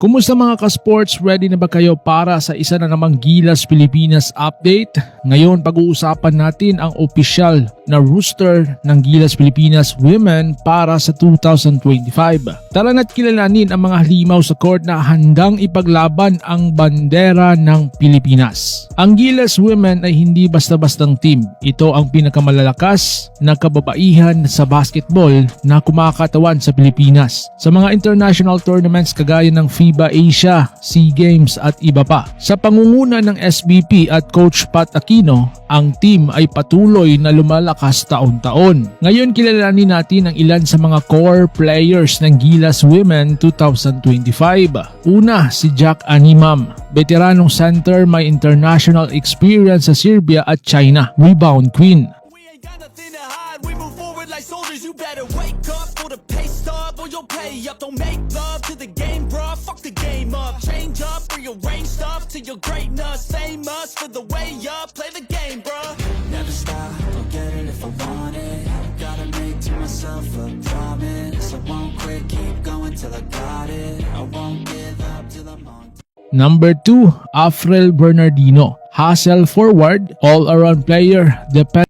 Kumusta mga ka-sports? Ready na ba kayo para sa isa na namang Gilas Pilipinas update? Ngayon pag-uusapan natin ang opisyal na rooster ng Gilas Pilipinas Women para sa 2025. Tara kilalanin ang mga halimaw sa court na handang ipaglaban ang bandera ng Pilipinas. Ang Gilas Women ay hindi basta-bastang team. Ito ang pinakamalalakas na kababaihan sa basketball na kumakatawan sa Pilipinas. Sa mga international tournaments kagaya ng FIBA Asia, SEA Games at iba pa. Sa pangunguna ng SBP at Coach Pat Aquino, ang team ay patuloy na lumalakas taon-taon. Ngayon kilalanin natin ang ilan sa mga core players ng Gilas Women 2025. Una, si Jack Animam. Veteranong center may international experience sa Serbia at China. Rebound Queen. You your greatness. Famous for the way up. Play the game, bruh. Myself a promise. I won't quit, keep going till I got it. I won't give up till I'm on Number 2, Afrel Bernardino. Hustle forward, all-around player, depend